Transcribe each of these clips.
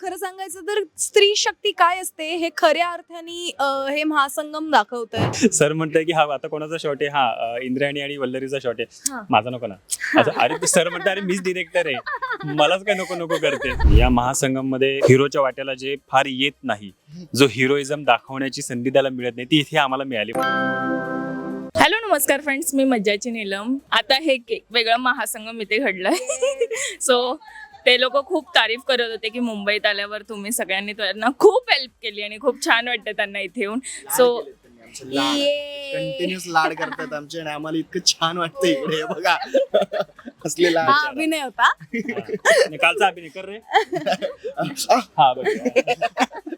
खरं सांगायचं तर स्त्री शक्ती काय असते हे खऱ्या अर्थाने अं, हे महासंगम दाखवत आहे सर म्हणतंय की हा आता कोणाचा शॉट आहे? हा अं, इंद्रायणी आणि वल्लरीचा शॉट आहे. हा. माझा नको ना. असं, अरे सर म्हणते अरे मीच डिरेक्टर आहे. मलाच काय नको नको करते. या महासंगममध्ये हिरोच्या वाट्याला जे फार येत नाही जो हिरोइझम दाखवण्याची संधी त्याला मिळत नाही ती इथे आम्हाला मिळाली. हॅलो नमस्कार फ्रेंड्स मी मज्जाची नीलम. आता हे एक वेगळं महासंगम इथे घडलंय. सो ते लोक खूप तारीफ करत होते की मुंबईत आल्यावर तुम्ही सगळ्यांनी त्यांना खूप हेल्प केली आणि खूप छान वाटतं त्यांना इथे येऊन. सो कंटिन्युअस लाड. करतात आमचे आणि आम्हाला इतकं छान वाटतं इकडे हे बघा. असले लाड. हा अभिनय होता. कालचा अभिनय कर रे. हा बघ.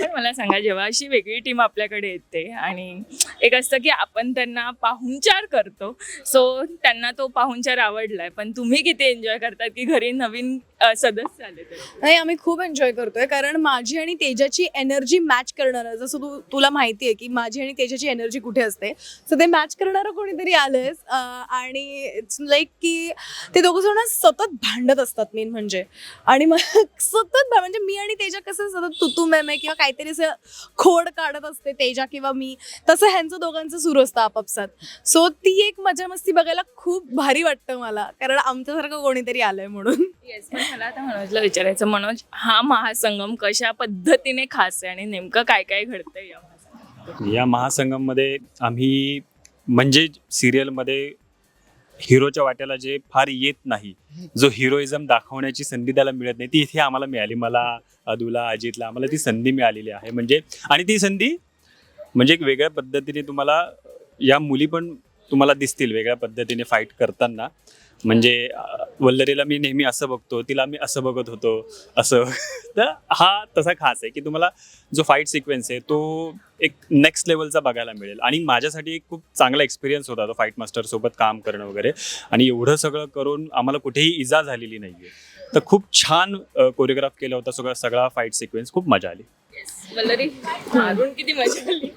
पण मला सांगा जेव्हा अशी वेगळी टीम आपल्याकडे येते आणि एक असतं की आपण त्यांना पाहुणचार करतो सो त्यांना तो पाहुणचार आवडलाय. पण तुम्ही किती एन्जॉय करतात की घरी नवीन अ, सदस्य आले तर? नाही आम्ही खूप एन्जॉय करतोय. कारण माझी आणि तेजाची एनर्जी मॅच करणार जसं तू तुला माहिती आहे की माझी आणि तेजाची एनर्जी कुठे असते? सो ते मॅच करणारं कोणीतरी आलंयस अं, आणि इट्स लाईक की ते दोघं जण सतत भांडत असतात मेन म्हणजे. आणि मग सतत भा- म्हणजे मी आणि तेजा कसं सतत तुतू मेमे किंवा काहीतरी असं खोड काढत असते तेजा किंवा मी तसं ह्यांचं दोघांचं सुरू असतं आपापसात सो ती एक मजा मस्ती बघायला खूप भारी वाटतं मला कारण आमच्यासारखं कोणीतरी आलंय म्हणून येस पण मला आता मनोजला विचारायचं मनोज हा महासंगम कशा पद्धतीने खास आहे आणि नेमकं काय काय घडतंय या महासंगमात? या महासंगममध्ये आम्ही म्हणजे सिरियलमध्ये हिरोच्या वाट्याला जे फार येत नाही जो हिरोइझम दाखवण्याची संधी त्याला मिळत नाही ती इथे आम्हाला मिळाली. मला अदुला अजितला आम्हाला ती संधी मिळालेली आहे. म्हणजे आणि ती संधी म्हणजे एक वेगळ्या पद्धतीने तुम्हाला या मुली पण तुम्हाला दिसतील वेगळ्या पद्धतीने फाईट करताना. म्हणजे वल्लरीला मी नेहमी असं बघतो तिला मी असं बघत होतो असं. तर हा तसा खास आहे की तुम्हाला जो फाईट सिक्वेन्स आहे तो एक नेक्स्ट लेवलचा बघायला मिळेल. आणि माझ्यासाठी एक खूप चांगला एक्सपिरियन्स होता तो फाईट मास्टर सोबत काम करणं वगैरे. आणि एवढं सगळं करून आम्हाला कुठेही इजा झालेली नाहीये. तर खूप छान कोरिओग्राफ केला होता सगळा सगळा फाईट सिक्वेन्स खूप मजा आली. वल्लरी मारून किती मजा आली.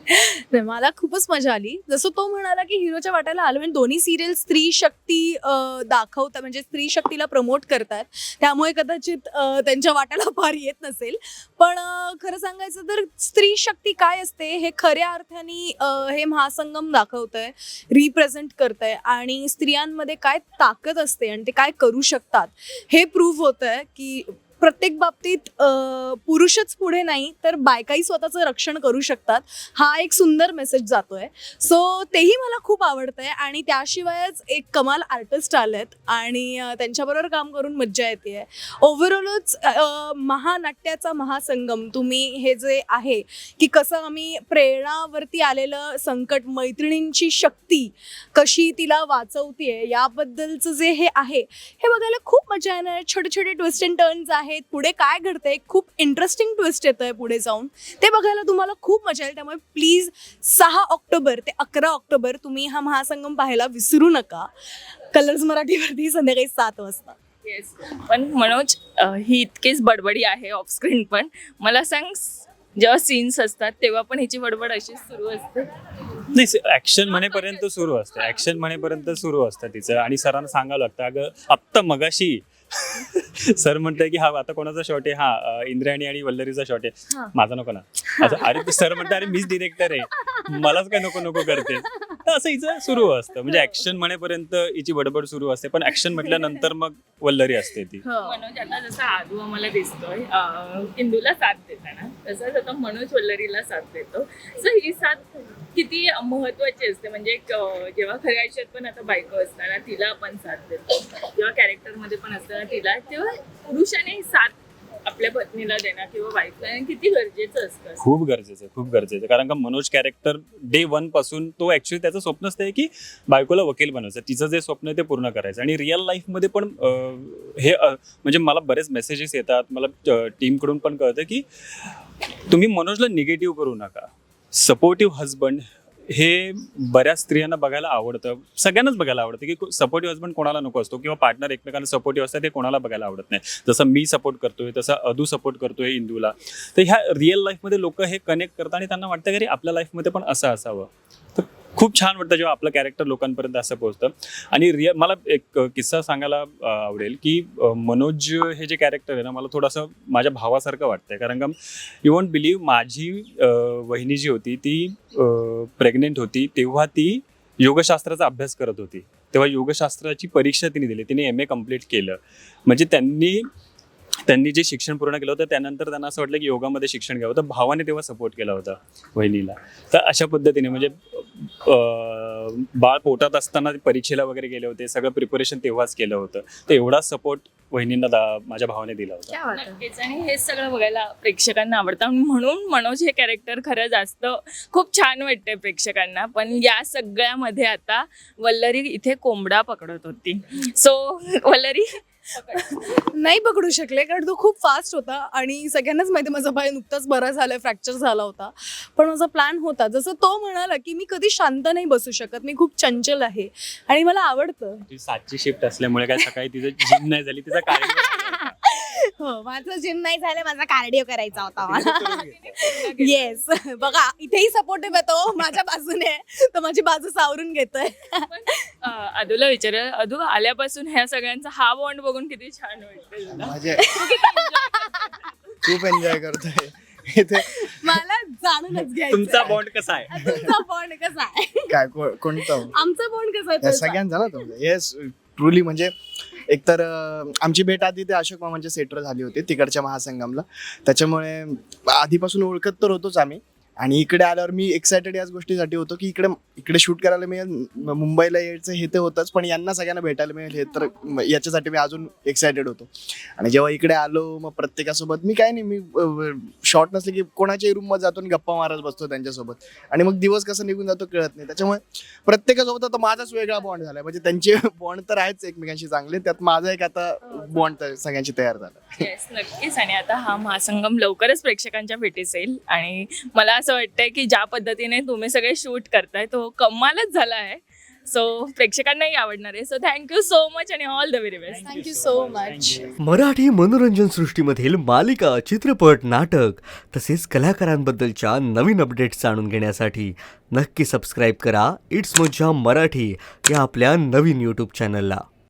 नाही, मला खूपच मजा आली. जसं तो म्हणाला की हिरोच्या वाटायला आलं म्हणजे दोन्ही सिरियल स्त्री शक्ती अं, दाखवतात म्हणजे स्त्री शक्तीला प्रमोट करतात. त्यामुळे कदाचित अं, त्यांच्या वाट्याला फार येत नसेल. पण अं, खरं सांगायचं तर स्त्री शक्ती काय असते हे खऱ्या अर्थाने अं, हे महासंगम दाखवतंय रिप्रेझेंट करतंय. आणि स्त्रियांमध्ये काय ताकद असते आणि ते काय करू शकतात हे प्रूव्ह होतंय की प्रत्येक बाबतीत पुरुषच पुढे नाही तर बायकाही स्वतःचं रक्षण करू शकतात. हा एक सुंदर मेसेज जातोय. सो तेही मला खूप आवडतंय आणि त्याशिवायच एक कमाल आर्टिस्ट आलेत आणि त्यांच्याबरोबर काम करून मज्जा येते ओव्हरऑलच महानाट्याचा महासंगम तुम्ही हे जे आहे की कसं आम्ही प्रेरणावरती आलेलं संकट मैत्रिणींची शक्ती कशी तिला वाचवतीये याबद्दलचं जे हे आहे हे बघायला खूप मजा येणार. छोटे छोटे ट्विस्ट अँड टर्न्स आहेत. पुढे काय घडतंय खूप इंटरेस्टिंग ट्विस्ट येत आहे पुढे जाऊन. ते बघायला तुम्हाला खूप मजा येईल त्यामुळे प्लीज सहा ऑक्टोबर ते अकरा ऑक्टोबर तुम्ही हा महासंगम पाहायला विसरू नका. कलर्स मराठीवरती संध्याकाळी सात वाजता. येस पण मनोज अ, ही इतकीच बडबडी आहे ऑफ स्क्रीन पण. मला सांग जेव्हा सीन्स असतात तेव्हा पण हिची बडबड अशीच सुरू असते? नाही ऍक्शन म्हणेपर्यंत सुरू असतं. ऍक्शन म्हणेपर्यंत सुरू असतं तिचं. आणि सरांना सांगावं लागतं अगं आत्ता मगाशी सर म्हणतंय की हा आता कोणाचा शॉट आहे? हा इंद्रायणी आणि वल्लरीचा शॉट आहे. हा. माझा नको ना. असं अरे सर म्हणते अरे मीच डिरेक्टर आहे. मलाच काय नको नको करते. तर असं हिचं सुरू असतं. म्हणजे ऍक्शन म्हणेपर्यंत हिची बडबड सुरू असते. पण ऍक्शन म्हटल्यानंतर मग वल्लरी असते ती. मनोज आता जसा आदू आम्हाला दिसतोय इंदूला साथ देताना तसंच आता मनोज वल्लरीला साथ देतो. सो ही साथ किती महत्वाची असते? म्हणजे जेव्हा खऱ्या आयुष्यात पण आता बायको असताना तिला आपण साथ देतो. किंवा कॅरेक्टरमध्ये पण असताना तिला तेव्हा पुरुषाने साथ आपल्या पत्नीला देणं किंवा वाईफला किती गरजेचं असतं? खूप गरजेचं आहे, खूप गरजेचं आहे. कारण का मनोज कॅरेक्टर डे वनपासून तो ऍक्च्युली त्याचं स्वप्न असतं आहे की बायकोला वकील बनवायचं. तिचं जे स्वप्न आहे ते पूर्ण करायचं. आणि रिअल लाईफमध्ये पण अं, हे अं, म्हणजे मला बरेच मेसेजेस येतात. मला टीमकडून पण कळतं की तुम्ही मनोजला निगेटिव्ह करू नका. सपोर्टिव्ह हजबंड हे बऱ्याच स्त्रियांना बघायला आवडतं. सगळ्यांनाच बघायला आवडतं की सपोर्टिव्ह हजबंड कोणाला नको असतो किंवा पार्टनर एकमेकांना सपोर्टिव्ह असतात ते कोणाला बघायला आवडत नाही. जसं मी सपोर्ट करतोय तसं अदू सपोर्ट करतोय इंदूला. तर ह्या रिअल लाईफमध्ये लोक हे कनेक्ट करतात आणि त्यांना वाटतं की आपल्या लाईफमध्ये पण असं असावं. तर खूप छान वाटतं जेव्हा आपलं कॅरेक्टर लोकांपर्यंत असं पोहोचतं. आणि रिअ मला एक किस्सा सांगायला आवडेल की मनोज हे जे कॅरेक्टर आहे ना मला थोडंसं माझ्या भावासारखं वाटतंय. कारण का यू वॉन्ट बिलीव्ह माझी वहिनी जी होती ती प्रेग्नेंट होती तेव्हा ती योगशास्त्राचा अभ्यास करत होती. तेव्हा योगशास्त्राची परीक्षा तिने दिली. तिने एम ए कंप्लीट केलं. म्हणजे त्यांनी त्यांनी जे शिक्षण पूर्ण केलं होतं त्यानंतर त्यांना असं वाटलं की योगामध्ये शिक्षण घ्यावं. तर भावाने तेव्हा सपोर्ट केला होता वहिनीला. तर अशा पद्धतीने म्हणजे बाळ पोटात असताना परीक्षेला वगैरे गेले होते सगळं प्रिपरेशन तेव्हाच केलं होतं. तर एवढा सपोर्ट वहिनींना दा- माझ्या भावाने दिला होता. नक्कीच. आणि हे सगळं बघायला प्रेक्षकांना आवडतं. म्हणून मनोज हे कॅरेक्टर खरं जास्त खूप छान वाटते प्रेक्षकांना. पण या सगळ्यामध्ये आता वल्लरी इथे कोंबडा पकडत होती. सो वल्लरी नाही पकडू शकले कारण तो खूप फास्ट होता आणि सगळ्यांनाच माहिती माझा पाय नुकताच बरा झाला फ्रॅक्चर झाला होता. पण माझा प्लॅन होता जसं तो म्हणाला की मी कधी शांत नाही बसू शकत मी खूप चंचल आहे आणि मला आवडतं. सातची शिफ्ट असल्यामुळे काय सकाळी तिचं जिम नाही झाली तिचा कार्यक्रम हो माझं जिम नाही झालं माझा कार्डिओ करायचा होता मला येस बघा इथेही सपोर्टिव्ह येतो माझ्या बाजूने तर माझी बाजू सावरून घेतोय. अं, अदूला विचार अदू आल्यापासून ह्या सगळ्यांचा हा बॉन्ड बघून किती छान वाटतं खूप एन्जॉय करतोय. इथे मला जाणूनच घ्यायचं तुमचा बॉन्ड कसा आहे? तुमचा बॉन्ड कसा आहे? काय को- कोणतं? आमचा बॉन्ड कसा आहे या तो सांग. सगळ्यांचा ना तुमचं. येस ट्रुली म्हणजे एकतर आमची भेट आधी ते अशोक मामांच्या सेटर झाली होती तिकडच्या महासंगमला. त्याच्यामुळे आधीपासून ओळखत तर होतोच आम्ही. आणि इकडे आल्यावर मी एक्सायटेड याच गोष्टीसाठी होतो की इकडे इकडे शूट करायला मिळेल मुंबईला यायचं हे तर होतंच पण यांना सगळ्यांना भेटायला मिळेल हे तर याच्यासाठी मी अजून एक्सायटेड होतो. आणि जेव्हा इकडे आलो मग प्रत्येकासोबत मी काय नाही मी शॉर्ट नसले की कोणाच्याही रूममध्ये जातो आणि गप्पा मारत बसतो त्यांच्यासोबत. आणि मग दिवस कसा निघून जातो कळत नाही. त्याच्यामुळे प्रत्येकासोबत आता माझाच वेगळा बॉन्ड झालाय. म्हणजे त्यांचे बॉन्ड तर आहेच एकमेकांशी चांगले त्यात माझा एक आता बॉन्ड सगळ्यांशी तयार झाला. नक्कीच. आणि आता हा महासंगम लवकरच प्रेक्षकांच्या भेटीस येईल. आणि मला असं वाटतंय की ज्या पद्धतीने तुम्ही सगळे शूट करताय तो कमालच झाला आहे. सो प्रेक्षकांनाही आवडणार आहे. So thank you so much आणि all the very best thank you so much Marathi मनोरंजन सृष्टीमधील मालिका चित्रपट नाटक तसेच कलाकारांबद्दलच्या नवीन अपडेट्स जाणून घेण्यासाठी नक्की सबस्क्राईब करा. इट्स मज्जा मराठी या आपल्या नवीन यूट्यूब चॅनलला